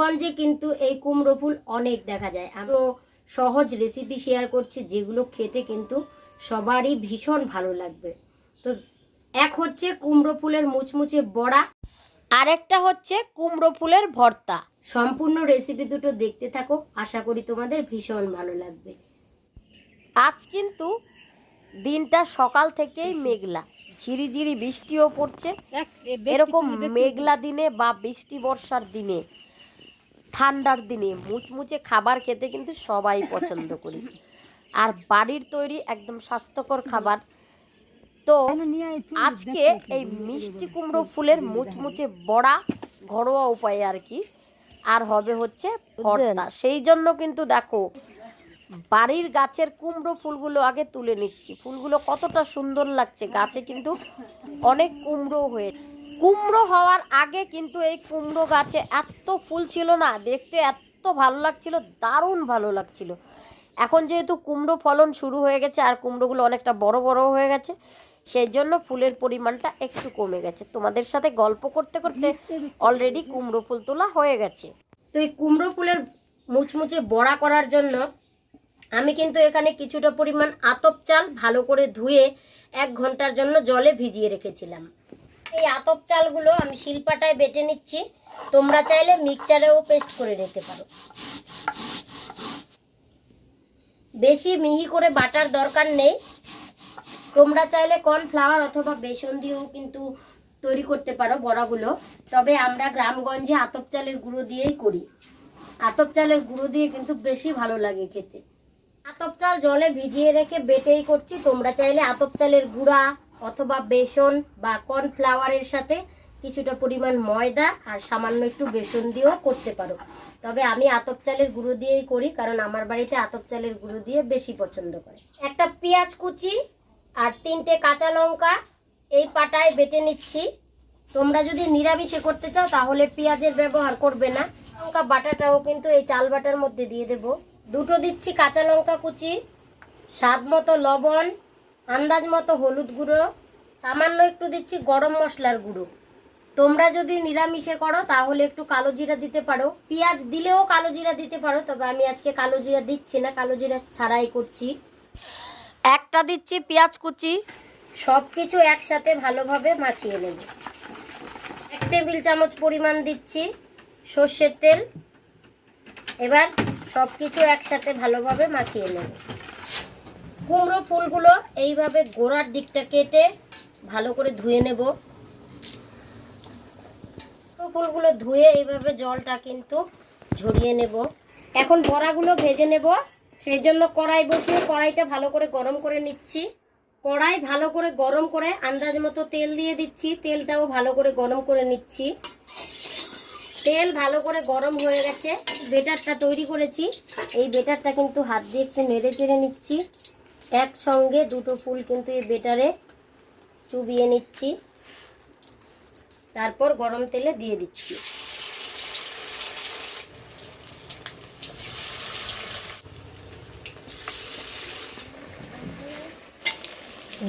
গঞ্জে কিন্তু এই কুমড়ো ফুল অনেক দেখা যায়। আমি সহজ রেসিপি শেয়ার করছি যেগুলো খেতে কিন্তু সবারই ভীষণ ভালো লাগবে। তো এক হচ্ছে কুমড়ো ফুলের মুচমুচে বড়া আরেকটা হচ্ছে কুমড়ো ফুলের ভর্তা। সম্পূর্ণ রেসিপি দুটো দেখতে থাকো আশা করি তোমাদের ভীষণ ভালো লাগবে। আজ কিন্তু দিনটা সকাল থেকেই মেঘলা ঝিরিঝিরি বৃষ্টিও পড়ছে। এরকম মেঘলা দিনে বা বৃষ্টি বর্ষার দিনে ঠান্ডার দিনে মুচমুচে খাবার খেতে কিন্তু সবাই পছন্দ করি। আর বাড়ির তৈরি একদম স্বাস্থ্যকর খাবার। তো আজকে এই মিষ্টি কুমড়ো ফুলের মুচমুচে বড়া ঘরোয়া উপায়ে আর কি। আর হবে হচ্ছে ভর্তা। সেই জন্য কিন্তু দেখো বাড়ির গাছের কুমড়ো ফুলগুলো আগে তুলে নিচ্ছি। ফুলগুলো কতটা সুন্দর লাগছে। গাছে কিন্তু অনেক কুমড়ো হয়ে কুমড়ো হওয়ার আগে কিন্তু এই কুমড়ো গাছে এত ফুল ছিল না, দেখতে এত ভালো লাগছিল, দারুণ ভালো লাগছিল। এখন যেহেতু কুমড়ো ফলন শুরু হয়ে গেছে আর কুমড়োগুলো অনেকটা বড় বড় হয়ে গেছে, সেই জন্য ফুলের পরিমাণটা একটু কমে গেছে। তোমাদের সাথে গল্প করতে করতে অলরেডি কুমড়ো ফুল তোলা হয়ে গেছে। তো এই কুমড়ো ফুলের মুচমুচে বড়া করার জন্য আমি কিন্তু এখানে কিছুটা পরিমাণ আতপ চাল ভালো করে ধুয়ে এক ঘণ্টার জন্য জলে ভিজিয়ে রেখেছিলাম। এই আতপ চালগুলো আমি শিলপাটায় বেটে নিচ্ছি। তোমরা চাইলে মিক্সচারেও পেস্ট করে নিতে পারো। বেশি মিহি করে বাটার দরকার নেই। তোমরা চাইলে কর্নফ্লাওয়ার অথবা বেসন দিয়েও কিন্তু তৈরি করতে পারো বড়াগুলো। তবে আমরা গ্রামগঞ্জে আতপ চালের গুঁড়ো দিয়েই করি। আতপ চালের গুঁড়ো দিয়ে কিন্তু বেশি ভালো লাগে খেতে। আতপ চাল জলে ভিজিয়ে রেখে বেটেই করছি। তোমরা চাইলে আতপ চালের গুঁড়া অথবা বেসন বা কর্নফ্লাওয়ারের সাথে কিছুটা পরিমাণ ময়দা আর সামান্য একটু বেসন দিয়েও করতে পারো। তবে আমি আতপ চালের গুঁড়ো দিয়েই করি, কারণ আমার বাড়িতে আতপ চালের গুঁড়ো দিয়ে বেশি পছন্দ করে। একটা পেঁয়াজ কুচি আর তিনটে কাঁচা লঙ্কা এই পাটায় বেটে নিচ্ছি। তোমরা যদি নিরামিষে করতে চাও, তাহলে পেঁয়াজের ব্যবহার করবে না। লঙ্কা বাটাটাও কিন্তু এই চাল বাটার মধ্যে দিয়ে দেব। দুটো দিচ্ছি কাঁচা লঙ্কা কুচি, স্বাদ মতো লবণ আন্দাজ মতো হলুদ গুঁড়ো, সামান্য একটু দিচ্ছি গরম মশলার গুঁড়ো। তোমরা যদি নিরামিষে করো, তাহলে একটু কালো জিরা দিতে পারো। পেঁয়াজ দিলেও কালো জিরা দিতে পারো, তবে আমি আজকে কালো জিরা দিচ্ছি না, কালো জিরা ছাড়াই করছি। একটা দিচ্ছি পেঁয়াজ কুচি সব কিছু একসাথে ভালোভাবে মাখিয়ে নেব। এক টেবিল চামচ পরিমাণ দিচ্ছি সর্ষের তেল। এবার সব কিছু একসাথে ভালোভাবে মাখিয়ে নেব। কুমড়ো ফুলগুলো এইভাবে গোড়ার দিকটা কেটে ভালো করে ধুয়ে নেব। ফুলগুলো ধুয়ে এইভাবে জলটা কিন্তু ঝরিয়ে নেব। এখন বড়াগুলো ভেজে নেব। সেই জন্য কড়াই বসিয়ে কড়াইটা ভালো করে গরম করে নিচ্ছি। কড়াই ভালো করে গরম করে আন্দাজ মতো তেল দিয়ে দিচ্ছি। তেলটাও ভালো করে গরম করে নিচ্ছি। তেল ভালো করে গরম হয়ে গেছে। বেটারটা তৈরি করেছি। এই বেটারটা কিন্তু হাত দিয়ে একটু নেড়ে চেড়ে নিচ্ছি। একসঙ্গে দুটো ফুল কিন্তু এই বেটারে চুবিয়ে নিচ্ছি। তারপর গরম তেলে দিয়ে দিচ্ছি।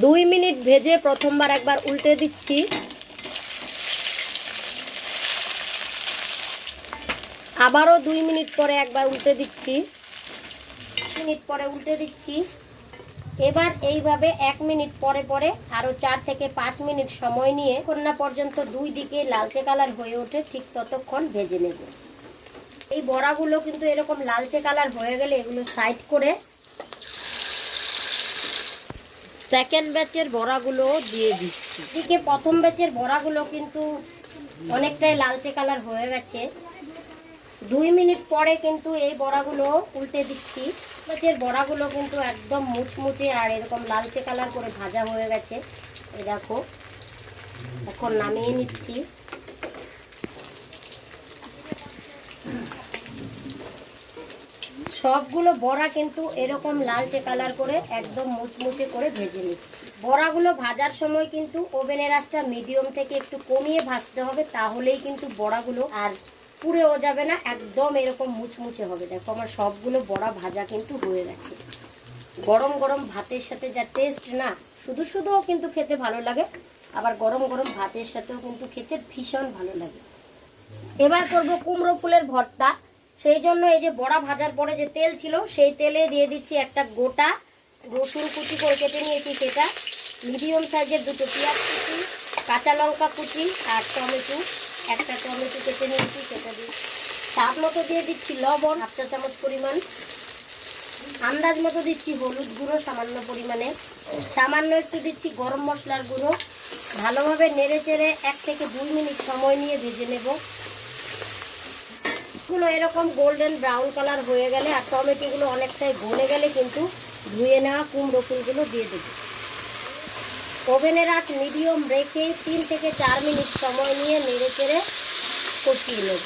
দুই মিনিট ভেজে প্রথমবার একবার উল্টে দিচ্ছি। আবারও দুই মিনিট পরে একবার উল্টে দিচ্ছি। মিনিট পরে উল্টে দিচ্ছি। এবার এইভাবে এক মিনিট পরে পরে আরও চার থেকে পাঁচ মিনিট সময় নিয়ে কন্যা পর্যন্ত দুই দিকে লালচে কালার হয়ে ওঠে, ঠিক ততক্ষণ ভেজে নেব। এই বড়াগুলো কিন্তু এরকম লালচে কালার হয়ে গেলে এগুলো সাইড করে সেকেন্ড ব্যাচের বড়াগুলো দিয়ে দিচ্ছি। এদিকে প্রথম ব্যাচের বড়াগুলো কিন্তু অনেকটাই লালচে কালার হয়ে গেছে। দুই মিনিট পরে কিন্তু এই বড়াগুলো উল্টে দিচ্ছি। ব্যাচের বড়াগুলো কিন্তু একদম মুচমুচে আর এরকম লালচে কালার করে ভাজা হয়ে গেছে এই দেখো। এখন নামিয়ে নিচ্ছি। সবগুলো বড়া কিন্তু এরকম লালচে কালার করে একদম মুচমুচে করে ভেজে নিচ্ছি। বড়াগুলো ভাজার সময় কিন্তু ওভেনের আঁচটা মিডিয়াম থেকে একটু কমিয়ে ভাজতে হবে, তাহলেই কিন্তু বড়াগুলো আর পুড়েও যাবে না, একদম এরকম মুচমুচে হবে। দেখো আমার সবগুলো বড়া ভাজা কিন্তু হয়ে গেছে। গরম গরম ভাতের সাথে যা টেস্ট না, শুধু শুধুও কিন্তু খেতে ভালো লাগে, আবার গরম গরম ভাতের সাথেও কিন্তু খেতে ভীষণ ভালো লাগে। এবার করব কুমড়ো ফুলের ভর্তা। সেই জন্য এই যে বড়া ভাজার পরে যে তেল ছিল, সেই তেলে দিয়ে দিচ্ছি একটা গোটা রসুন কুচি করে কেটে নিয়েছি সেটা। মিডিয়াম সাইজের দুটো পেঁয়াজ কুচি, কাঁচা লঙ্কা কুচি আর টমেটো। একটা টমেটো কেটে নিয়েছি, সেটা দিয়ে স্বাদ মতো দিয়ে দিচ্ছি লবণ, হাফ চা চামচ পরিমাণ। আন্দাজ মতো দিচ্ছি হলুদ গুঁড়ো, সামান্য পরিমাণে। সামান্য একটু দিচ্ছি গরম মশলার গুঁড়ো। ভালোভাবে নেড়ে চেড়ে এক থেকে দুই মিনিট সময় নিয়ে ভেজে নেব। গুলো এরকম গোল্ডেন ব্রাউন কালার হয়ে গেলে আর টমেটোগুলো অনেকটাই গলে গেলে কিন্তু ধুয়ে নেওয়া কুমড়ো ফুলগুলো দিয়ে দেবো। ওভেনের আঁচ মিডিয়াম রেখে তিন থেকে চার মিনিট সময় নিয়ে নেড়ে চেড়ে কষিয়ে নেব।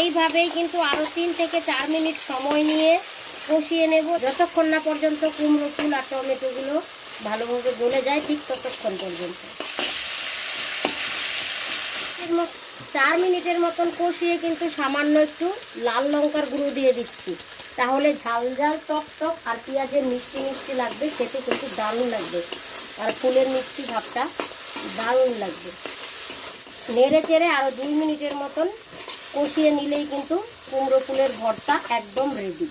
এইভাবেই কিন্তু আরও তিন থেকে চার মিনিট সময় নিয়ে কষিয়ে নেব। যতক্ষণ না পর্যন্ত কুমড়ো ফুল আর টমেটোগুলো ভালোভাবে গলে যায়, ঠিক ততক্ষণ পর্যন্ত। চার মিনিটের মতন কষিয়ে কিন্তু সামান্য একটু লাল লঙ্কার গুঁড়ো দিয়ে দিচ্ছি। তাহলে ঝাল ঝাল, টক টক আর পেঁয়াজের মিষ্টি মিষ্টি লাগবে, খেতে কিন্তু দারুণ লাগবে। আর ফুলের মিষ্টি ভাবটা দারুণ লাগবে। নেড়ে চেড়ে আরও দুই মিনিটের মতন কষিয়ে নিলেই কিন্তু কুমড়ো ফুলের ভর্তা একদম রেডি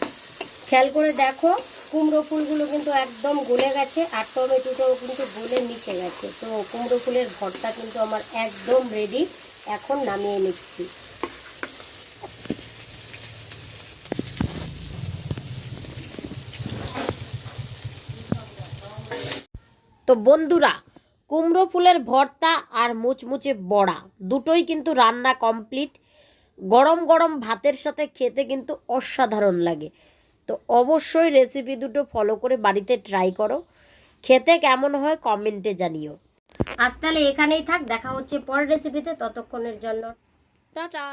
খেয়াল করে দেখো, কুমড়ো ফুলগুলো কিন্তু একদম গলে গেছে আর টমেটোটাও কিন্তু গলে মিশে গেছে। তো কুমড়ো ফুলের ভর্তা কিন্তু আমার একদম রেডি এখন নামিয়ে নিচ্ছি। তো বন্ধুরা, কুমড়ো ফুলের ভর্তা আর মুচমুচে বড়া দুটোই কিন্তু রান্না কমপ্লিট। গরম গরম ভাতের সাথে খেতে কিন্তু অসাধারণ লাগে। তো অবশ্যই রেসিপি দুটো ফলো করে বাড়িতে ট্রাই করো। খেতে কেমন হয় কমেন্টে জানিও। আজ তাহলে এখানেই থাক দেখা হচ্ছে পরের রেসিপিতে ততক্ষণের জন্য। টাটা।